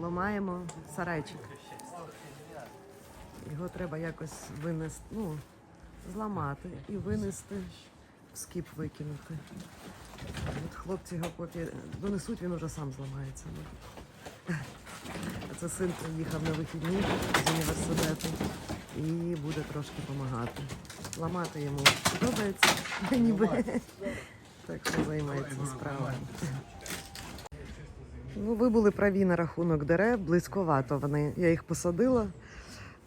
ламаємо сарайчик. Його треба якось винести, ну, зламати і винести, в скіп викинути. От хлопці його поки донесуть, він уже сам зламається. Ну. Це син приїхав на вихідні з університету і буде трошки допомагати. Ламати йому подобається, ніби так що займається справою. Ну, ви були праві на рахунок дерев, близьковато вони. Я їх посадила,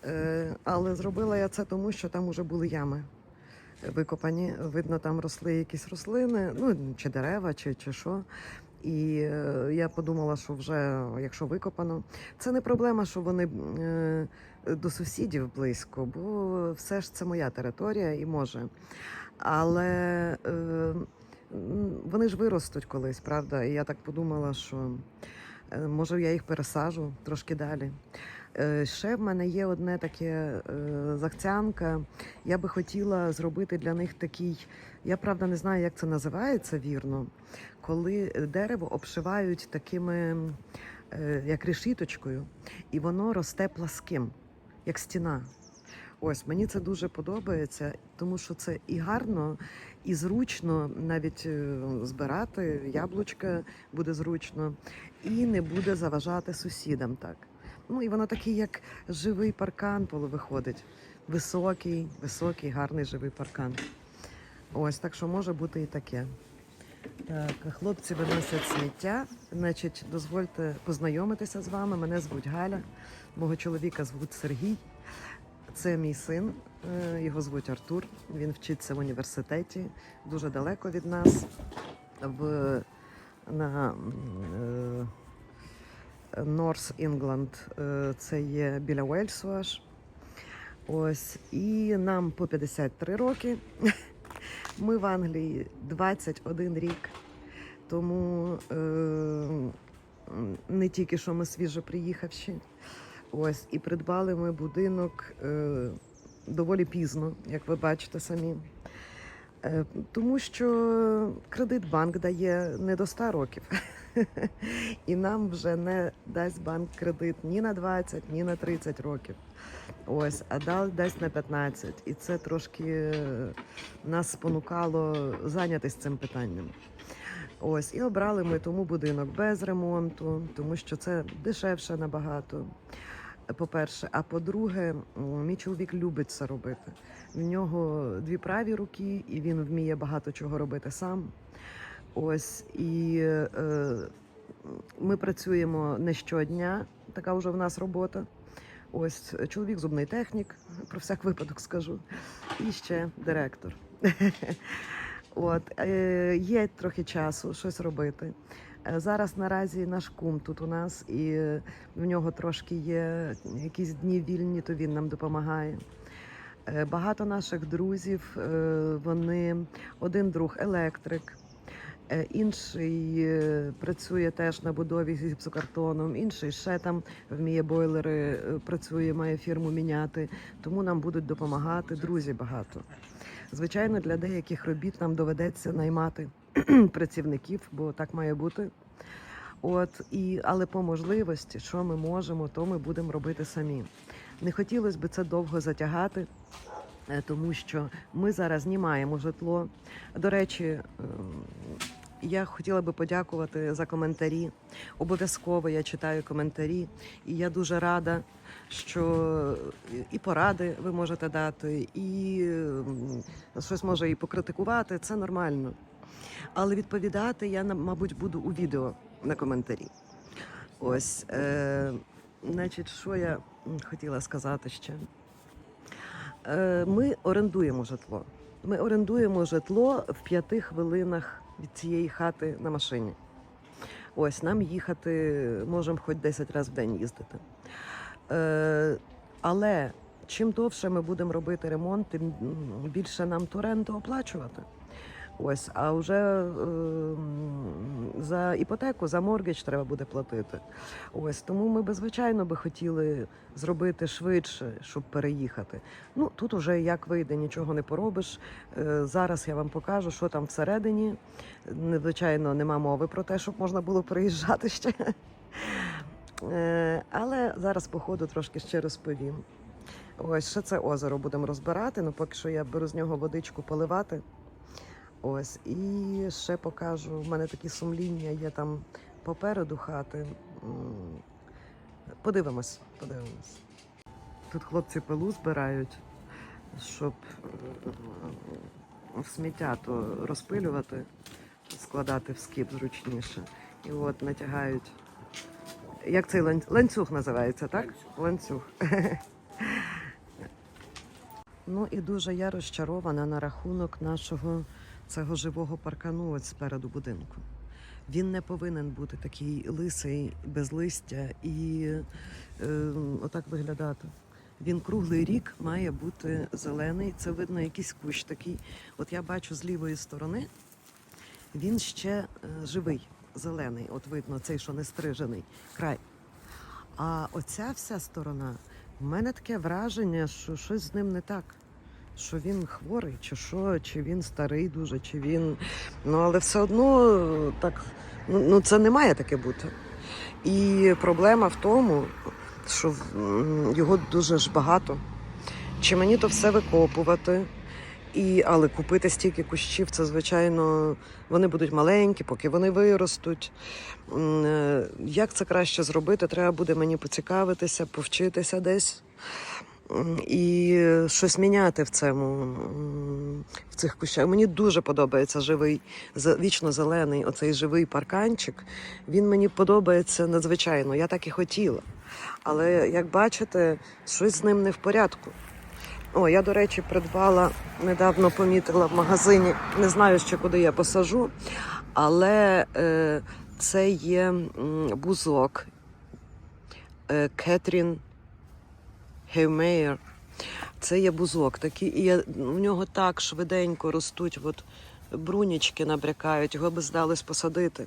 е, але зробила я це тому, що там вже були ями викопані. Видно, там росли якісь рослини, ну чи дерева, чи, чи що. І е, я подумала, що вже якщо викопано, це не проблема, що вони е, до сусідів близько, бо все ж це моя територія і може. Але вони ж виростуть колись, правда? І я так подумала, що е, може я їх пересажу трошки далі. Е, Ще в мене є одне таке е, захцянка. Я би хотіла зробити для них такий. Я правда не знаю, як це називається вірно, коли дерево обшивають такими, як решіточкою, і воно росте пласким, як стіна. Ось мені це дуже подобається, тому що це і гарно, і зручно навіть е, збирати яблучка буде зручно, і не буде заважати сусідам так. Ну і воно такий, як живий паркан виходить. Високий, високий, гарний живий паркан. Ось так що може бути і таке. Так, хлопці виносять сміття. Значить, дозвольте познайомитися з вами. Мене звуть Галя, мого чоловіка звуть Сергій. Це мій син, е, його звуть Артур. Він вчиться в університеті дуже далеко від нас. В, на м, е, Норс Інгланд, е, це є біля Уельсу аж. Ось, і нам по 53 роки. Ми в Англії 21 рік. Тому е, не тільки що ми свіжо приїхавші. Ось, і придбали ми будинок е, доволі пізно, як ви бачите самі. Е, тому що кредит банк дає не до 100 років. І нам вже не дасть банк кредит ні на 20, ні на 30 років. Ось, а дал дасть на 15. І це трошки е, нас спонукало зайнятися цим питанням. Ось, і обрали ми тому будинок без ремонту, тому що це дешевше набагато. По-перше, а по-друге, мій чоловік любить це робити. В нього дві праві руки, і він вміє багато чого робити сам. Ось і е, ми працюємо не щодня, така вже в нас робота. Ось чоловік зубний технік, про всяк випадок скажу, і ще директор. От е, є трохи часу щось робити. Зараз наразі наш кум тут у нас, і в нього трошки є якісь дні вільні, то він нам допомагає. Е, Багато наших друзів, е, вони один друг електрик, е, інший працює теж на будові з гіпсокартоном, інший ще там вміє бойлери, працює, має фірму міняти. Тому нам будуть допомагати друзі багато. Звичайно, для деяких робіт нам доведеться наймати працівників, бо так має бути. От і але по можливості, що ми можемо, то ми будемо робити самі. Не хотілося б це довго затягати, е, тому що ми зараз знімаємо житло. До речі, ем, я хотіла би подякувати за коментарі. Обов'язково я читаю коментарі, і я дуже рада, що і поради ви можете дати, і щось може і покритикувати. Це нормально. Але відповідати я, мабуть, буду у відео на коментарі. Ось, е, значить, що я хотіла сказати ще. Е, ми орендуємо житло. Ми орендуємо житло в п'яти хвилинах від цієї хати на машині. Ось нам їхати можемо хоч 10 разів в день їздити. Е, але чим довше ми будемо робити ремонт, тим більше нам ту ренту оплачувати. Ось, а вже е, за іпотеку, за моргідж треба буде платити. Ось тому ми би звичайно би хотіли зробити швидше, щоб переїхати. Ну тут уже як вийде, нічого не поробиш. Е, зараз я вам покажу, що там всередині. Звичайно, нема мови про те, щоб можна було приїжджати ще. Е, але зараз, по ходу, трошки ще розповім. Ось ще це озеро будемо розбирати. Ну, поки що я беру з нього водичку поливати. Ось, і ще покажу. У мене такі сумління є там попереду хати. Подивимось, подивимось. Тут хлопці пилу збирають, щоб е, сміття то розпилювати, складати в скіп зручніше. І от натягають. Як цей ланцюг називається, так? Ланцюг. Ну і дуже я розчарована на рахунок нашого цього живого паркану ось спереду будинку. Він не повинен бути такий лисий, без листя і е, отак виглядати. Він круглий рік має бути зелений. Це видно якийсь кущ такий. От я бачу з лівої сторони, він ще е, живий, зелений. От видно, цей, що не стрижений край. А оця вся сторона, в мене таке враження, що щось з ним не так. Що він хворий, чи що, чи він старий дуже, чи він. Ну, але все одно так, ну, ну це не має таке бути. І проблема в тому, що його дуже ж багато. Чи мені то все викопувати? І, але купити стільки кущів, це звичайно, вони будуть маленькі, поки вони виростуть. Е, Як це краще зробити? Треба буде мені поцікавитися, повчитися десь і щось міняти в цьому в цих кущах. Мені дуже подобається живий, вічно зелений, оцей живий парканчик. Він мені подобається надзвичайно. Я так і хотіла. Але як бачите, щось з ним не в порядку. О, я, до речі, придбала недавно помітила в магазині. Не знаю ще куди я посажу, але е, це є бузок е, Кетрін Геймеєр. Це є бузок такий, і в нього так швиденько ростуть, от брунічки набрякають, його би здалось посадити.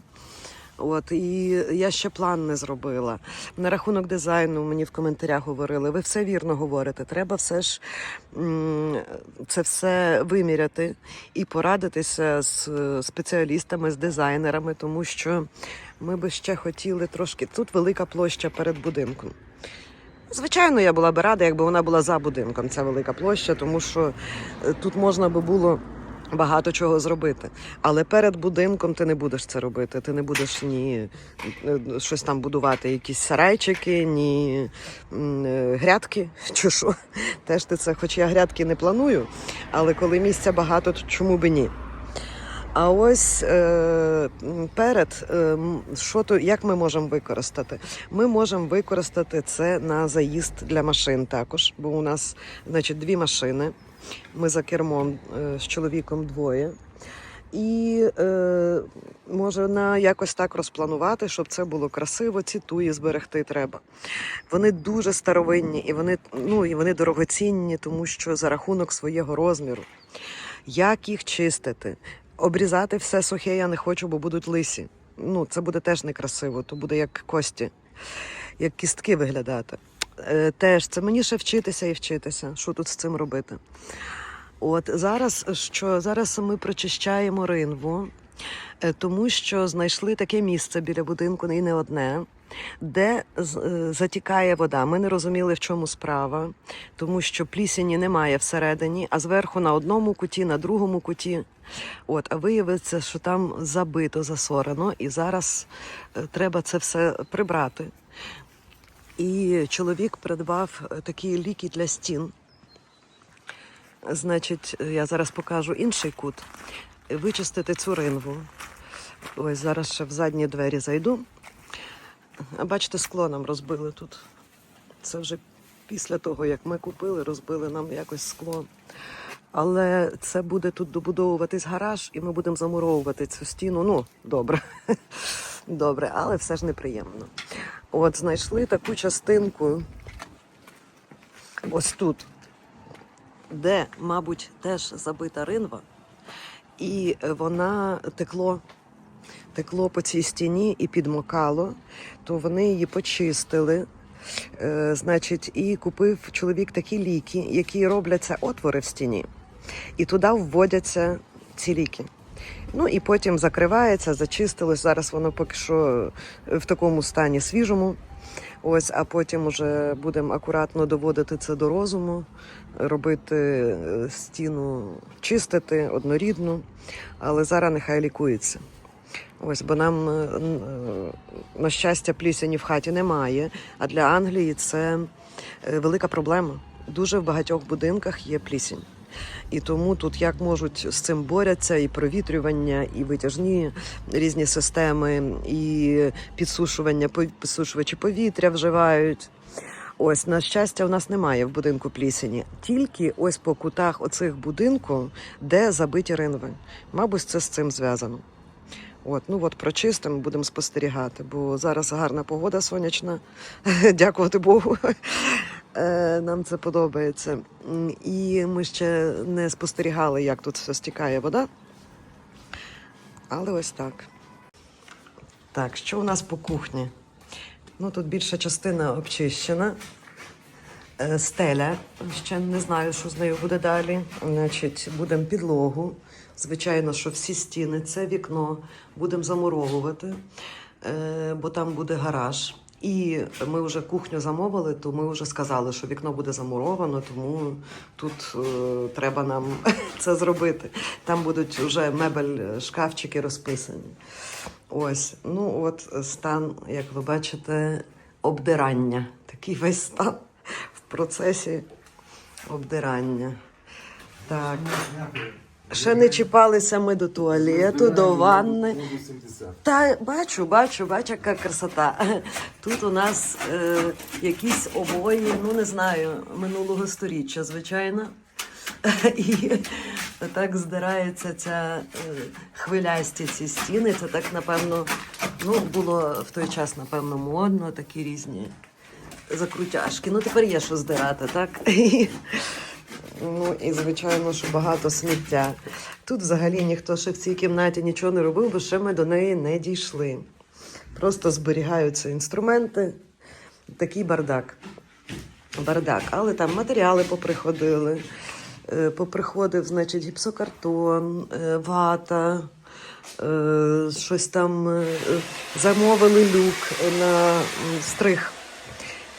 От і я ще план не зробила. На рахунок дизайну мені в коментарях говорили: ви все вірно говорите. Треба все ж це все виміряти і порадитися з е, спеціалістами, з дизайнерами, тому що ми би ще хотіли трошки. Тут велика площа перед будинком. Звичайно, я була би рада, якби вона була за будинком. Ця велика площа, тому що е, тут можна би було багато чого зробити. Але перед будинком ти не будеш це робити. Ти не будеш ні е, щось там будувати, якісь сарайчики, ні е, грядки чи що. Теж ти це, хоч я грядки не планую, але коли місця багато, то чому би ні? А ось е, перед, е, що то, як ми можемо використати? Ми можемо використати це на заїзд для машин також, бо у нас значить, дві машини. Ми за кермом е, з чоловіком двоє. І е, може на якось так розпланувати, щоб це було красиво, ці туї зберегти треба. Вони дуже старовинні і вони, ну, і вони дорогоцінні, тому що за рахунок свого розміру. Як їх чистити? Обрізати все сухе я не хочу, бо будуть лисі. Ну, це буде теж некрасиво, то буде як кості, як кістки виглядати. Е, теж це мені ще вчитися і вчитися, що тут з цим робити. От зараз що зараз ми прочищаємо ринву, е, тому що знайшли таке місце біля будинку, і не одне, де е, затікає вода. Ми не розуміли, в чому справа, тому що плісені немає всередині, а зверху на одному куті, на другому куті. От, а виявиться, що там забито, засорено, і зараз е, треба це все прибрати. І чоловік придбав е, такі ліки для стін. Значить, я зараз покажу інший кут. Вичистити цю ринву. Ось зараз ще в задні двері зайду. Бачите, скло нам розбили тут. Це вже після того, як ми купили, розбили нам якось скло. Але це буде тут добудовуватись гараж, і ми будемо замуровувати цю стіну. Ну, добре. Добре, але все ж неприємно. От знайшли таку частинку ось тут, де, мабуть, теж забита ринва, і вона текло, текло по цій стіні і підмокало, то вони її почистили. Е, значить, і купив чоловік такі ліки, які робляться отвори в стіні, і туди вводяться ці ліки. Ну і потім закривається, зачистилось. Зараз воно поки що в такому стані свіжому. Ось, а потім уже будемо акуратно доводити це до розуму, робити е, стіну, чистити однорідну, але зараз нехай лікується. Ось, бо нам, е, е, на щастя, плісені в хаті немає. А для Англії це е, велика проблема. Дуже в багатьох будинках є плісінь. І тому тут як можуть з цим борються і провітрювання, і витяжні різні системи, і підсушування, підсушувачі повітря вживають. Ось, на щастя, у нас немає в будинку плісені. Тільки ось по кутах оцих будинку, де забиті ринви. Мабуть, це з цим зв'язано. От, ну от прочистимо, будемо спостерігати, бо зараз гарна погода сонячна. Дякувати Богу. Е, Нам це подобається. І ми ще не спостерігали, як тут все стікає вода. Але ось так. Так, що у нас по кухні? Ну, тут більша частина обчищена. Е, Стеля. Ще не знаю, що з нею буде далі. Значить, будемо підлогу. Звичайно, що всі стіни, це вікно будемо замуровувати, е, бо там буде гараж. І ми вже кухню замовили, то ми вже сказали, що вікно буде замуровано, тому тут е, треба нам це зробити. Там будуть вже мебель, е, шкафчики розписані. Ось, ну от стан, як ви бачите, обдирання. Такий весь стан в процесі обдирання. Так. Ще не чіпалися ми до туалету, до ванни. Та бачу, бачу, бачу, яка красота. Тут у нас е, якісь обої, ну не знаю, минулого сторіччя, звичайно. І так здирається ця е, хвилясті ці стіни. Це так, напевно, ну, було в той час, напевно, модно, такі різні закрутяшки. Ну, тепер є що здирати, так? Ну і звичайно, що багато сміття. Тут взагалі ніхто ще в цій кімнаті нічого не робив, бо ще ми до неї не дійшли. Просто зберігаються інструменти. Такий бардак. Бардак. Але там матеріали поприходили. Е, Поприходив, значить, гіпсокартон, е, вата, е, щось там замовили люк на м, стриг.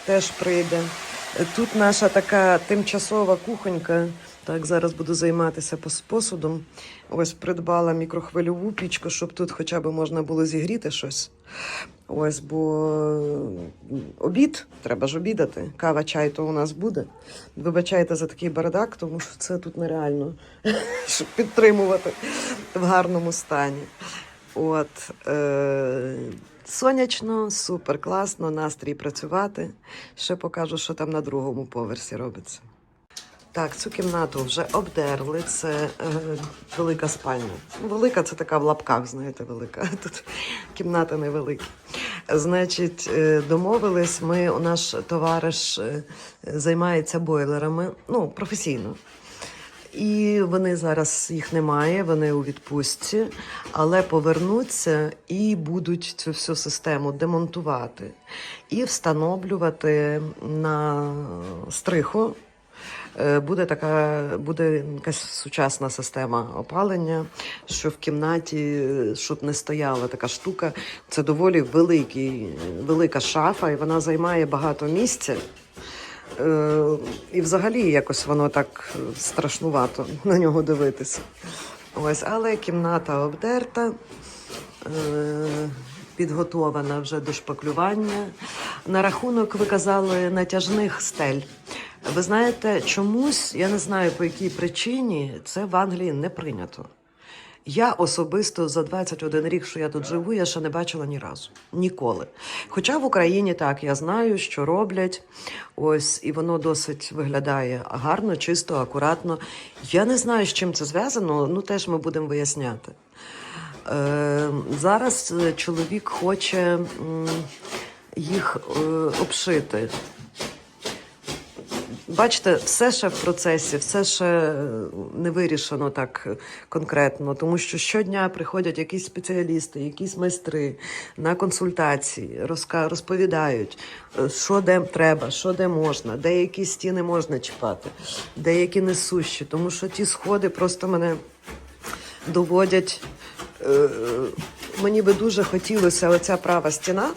Теж прийде. Тут наша така тимчасова кухонька. Так, зараз буду займатися посудом. Ось придбала мікрохвильову пічку, щоб тут хоча б можна було зігріти щось. Ось, бо обід, треба ж обідати. Кава, чай то у нас буде. Вибачайте за такий бардак, тому що це тут нереально щоб підтримувати в гарному стані. От, е, сонячно, супер класно, настрій працювати. Ще покажу, що там на другому поверсі робиться. Так, цю кімнату вже обдерли. Це е, велика спальня. Ну, Велика це така в лапках, знаєте, велика. Тут кімната невелика. Значить, е, домовились ми, у наш товариш е, займається бойлерами, ну, професійно. І вони зараз їх немає, вони у відпустці, але повернуться і будуть цю всю систему демонтувати і встановлювати на стриху. Е, Буде така, буде якась сучасна система опалення, що в кімнаті, е, щоб не стояла така штука. Це доволі великий, велика шафа, і вона займає багато місця. Е, І взагалі якось воно так страшнувато на нього дивитися. Ось, але кімната обдерта, е, підготована вже до шпаклювання. На рахунок ви казали натяжних стель. Ви знаєте, чомусь, я не знаю по якій причині, це в Англії не прийнято. Я особисто за 21 рік, що я тут живу, я ще не бачила ні разу. Ніколи. Хоча в Україні так, я знаю, що роблять. Ось, і воно досить виглядає гарно, чисто, акуратно. Я не знаю, з чим це зв'язано, ну теж ми будемо виясняти. Е, зараз чоловік хоче їх е, обшити. Бачите, все ще в процесі, все ще е, не вирішено так конкретно, тому що щодня приходять якісь спеціалісти, якісь майстри на консультації, розповідають, е, що де треба, що де можна, деякі стіни можна чіпати, деякі несущі, тому що ті сходи просто мене доводять. е, Мені би дуже хотілося оця права стіна.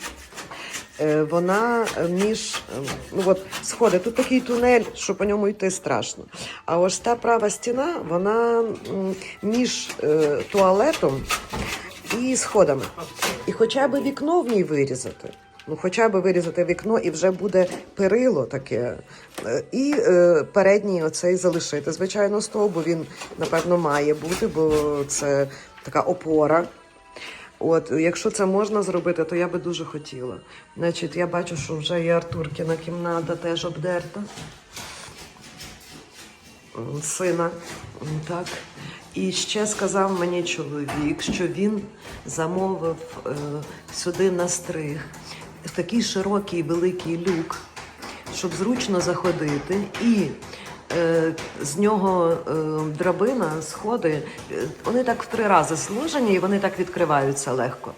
Е, Вона між е, ну от сходи. Тут такий тунель, що по ньому йти страшно. А ось та права стіна, вона між е, туалетом і сходами. І хоча б вікно в ній вирізати. Ну, хоча б вирізати вікно, і вже буде перило таке. І е, передній оцей залишити. Звичайно, бо він, напевно, має бути, бо це така опора. От, якщо це можна зробити, то я би дуже хотіла. Значить, я бачу, що вже і Артуркіна кімната теж обдерта. Сина. Так. І ще сказав мені чоловік, що він замовив е, сюди на стриг такий широкий великий люк, щоб зручно заходити, і з нього е, драбина, сходи, е, вони так в три рази сложені і вони так відкриваються легко.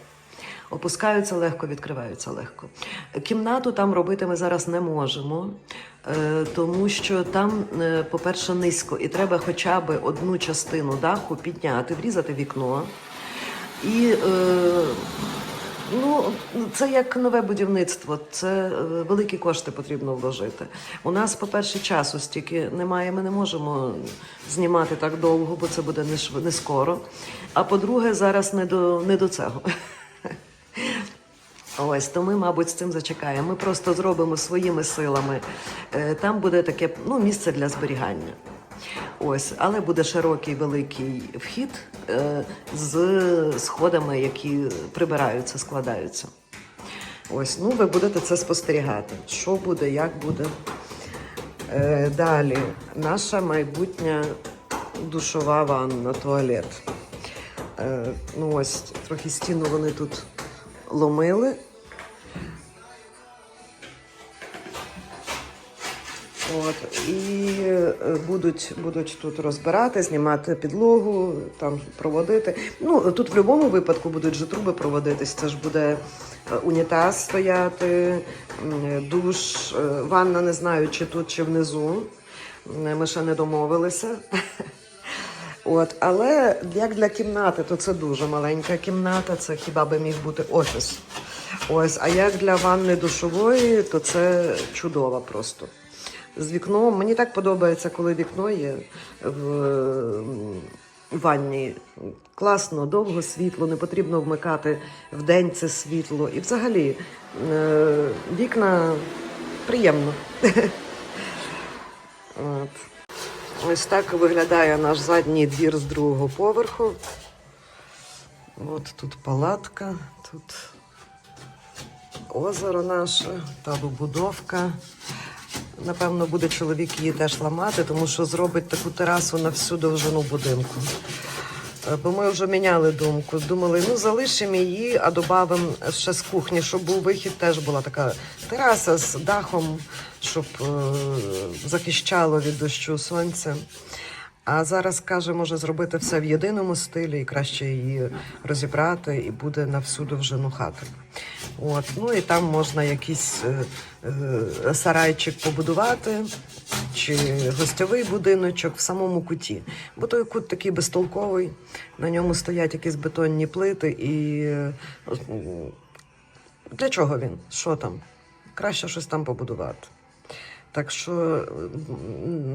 Опускаються легко, відкриваються легко. Кімнату там робити ми зараз не можемо, е, тому що там, е, по-перше, низько, і треба хоча б одну частину даху підняти, врізати вікно. І е, ну, це як нове будівництво, це е, великі кошти потрібно вложити. У нас, по-перше, часу стільки немає, ми не можемо знімати так довго, бо це буде не, шв... не скоро. А по-друге, зараз не до, не до цього. Ось, то ми, мабуть, з цим зачекаємо. Ми просто зробимо своїми силами. Е, Там буде таке ну, місце для зберігання. Ось, але буде широкий великий вхід е, з сходами, які прибираються, складаються. Ось, ну ви будете це спостерігати. Що буде, як буде. Е, далі, наша майбутня душова ванна, туалет. Е, ну ось, трохи стіну вони тут ломили. От, і е, будуть, будуть тут розбирати, знімати підлогу, там проводити. Ну, тут в будь-якому випадку будуть же труби проводитись. Це ж буде е, унітаз стояти, душ, е, ванна, не знаю, чи тут, чи внизу. Ми ще не домовилися. От, але як для кімнати, то це дуже маленька кімната, це хіба би міг бути офіс. Ось, а як для ванни душової, то це чудово просто. З вікном мені так подобається, коли вікно є в ванні. Класно, довго світло, не потрібно вмикати вдень це світло. І взагалі е, вікна приємно. От. Ось так виглядає наш задній двір з другого поверху. От тут палатка, тут озеро наше, та будовка. Напевно, буде чоловік її теж ламати, тому що зробить таку терасу на всю довжину будинку. Е, Бо ми вже міняли думку. Думали, ну залишимо її, а додамо ще з кухні, щоб був вихід, теж була така тераса з дахом, щоб е, захищало від дощу сонця. А зараз каже, може зробити все в єдиному стилі і краще її розібрати, і буде на всю довжину хати. От, ну і там можна якийсь е, е, сарайчик побудувати, чи гостьовий будиночок в самому куті. Бо той кут такий безтолковий, на ньому стоять якісь бетонні плити, і е, м, для чого він? Що там? Краще щось там побудувати. Так що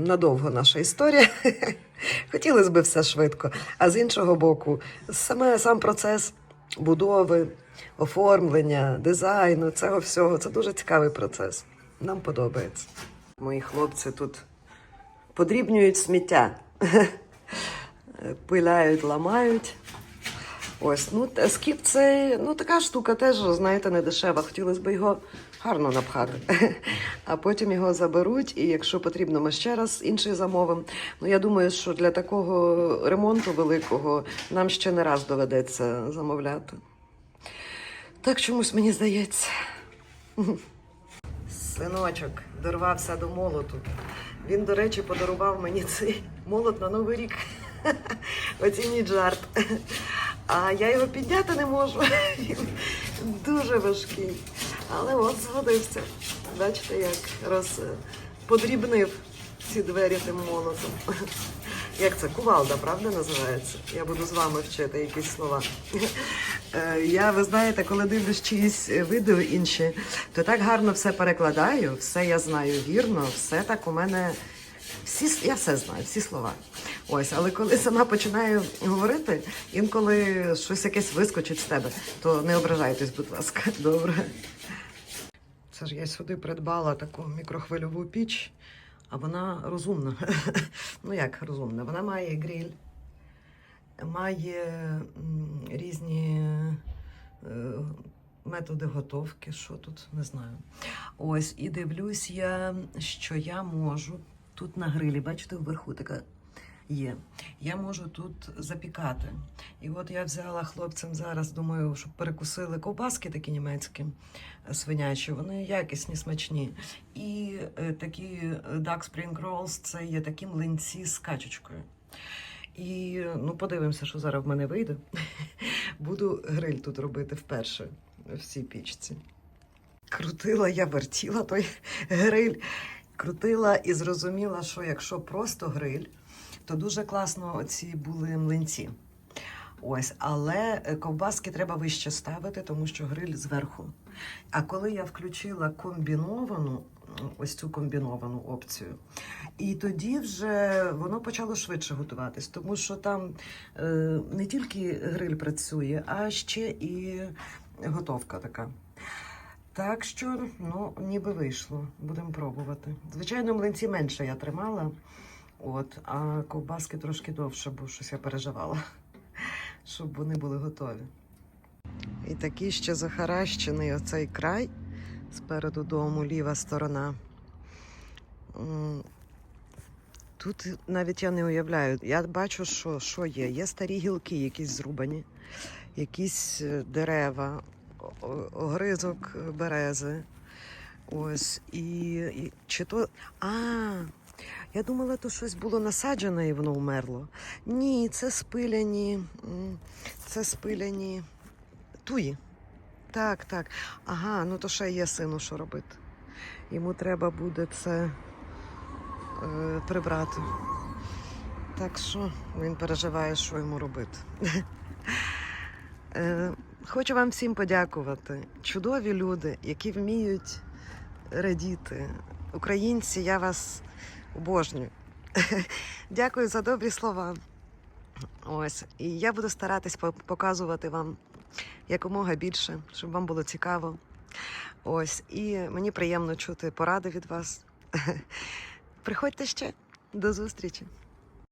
надовго наша історія. Хотілося б все швидко. А з іншого боку, саме сам процес будови, оформлення, дизайну, цього всього це дуже цікавий процес. Нам подобається. Мої хлопці тут подрібнюють сміття, пиляють, ламають. Ось, ну скіп це ну така штука теж, знаєте, не дешева. Хотілося б його гарно напхати. А потім його заберуть, і якщо потрібно, ми ще раз інший замовимо. Ну я думаю, що для такого ремонту великого нам ще не раз доведеться замовляти. Так чомусь мені здається. Синочок дорвався до молоту. Він, до речі, подарував мені цей молот на Новий рік. Оцініть жарт. А я його підняти не можу. Він дуже важкий. Але от згодився. Бачите, як роз... подрібнив ці двері тим молотом. Як це? Кувалда, правда називається? Я буду з вами вчити якісь слова. Е, Я, ви знаєте, коли дивлюсь чиїсь відео інші, то так гарно все перекладаю, все я знаю вірно, все так у мене. Всі, я все знаю, всі слова. Ось, але коли сама починаю говорити, інколи щось якесь вискочить з тебе, то не ображайтесь, будь ласка, добре. Це ж я сюди придбала таку мікрохвильову піч, а вона розумна. ну як розумна? Вона має гриль, має різні е, методи готовки. Що тут не знаю. Ось, і дивлюсь я, що я можу тут на грилі, бачите, вверху така є. Я можу тут запікати. І от я взяла хлопцям зараз, думаю, щоб перекусили ковбаски такі німецькі е, свинячі, вони якісні, смачні. І е, такі е, Duck Spring Rolls – це є такі млинці з качечкою. І ну, подивимося, що зараз в мене вийде. Буду гриль тут робити вперше в цій пічці. Крутила, я вертіла той гриль, крутила і зрозуміла, що якщо просто гриль, то дуже класно оці були млинці. Ось, але е, ковбаски треба вище ставити, тому що гриль зверху. А коли я включила комбіновану, ось цю комбіновану опцію, і тоді вже воно почало швидше готуватись, тому що там е, не тільки гриль працює, а ще і готовка така. Так що, ну, ніби вийшло. Будемо пробувати. Звичайно, млинці менше я тримала, от, а ковбаски трошки довше, бо щось я переживала, щоб вони були готові. І такий ще захаращений оцей край спереду дому, ліва сторона. Тут навіть я не уявляю. Я бачу, що, що є. Є старі гілки, якісь зрубані, якісь е, дерева, огризок берези. Ось. І, і чи то. А, я думала, то щось було насаджене і воно вмерло. Ні, це спиляні. Це спиляні туї. Так, так. Ага, ну то ще є сину, що робити. Йому треба буде це е, прибрати. Так що він переживає, що йому робити. Е, Хочу вам всім подякувати. Чудові люди, які вміють радіти. Українці, я вас обожнюю. Дякую за добрі слова. Ось. І я буду старатись показувати вам якомога більше, щоб вам було цікаво. Ось. І мені приємно чути поради від вас. Приходьте ще. До зустрічі!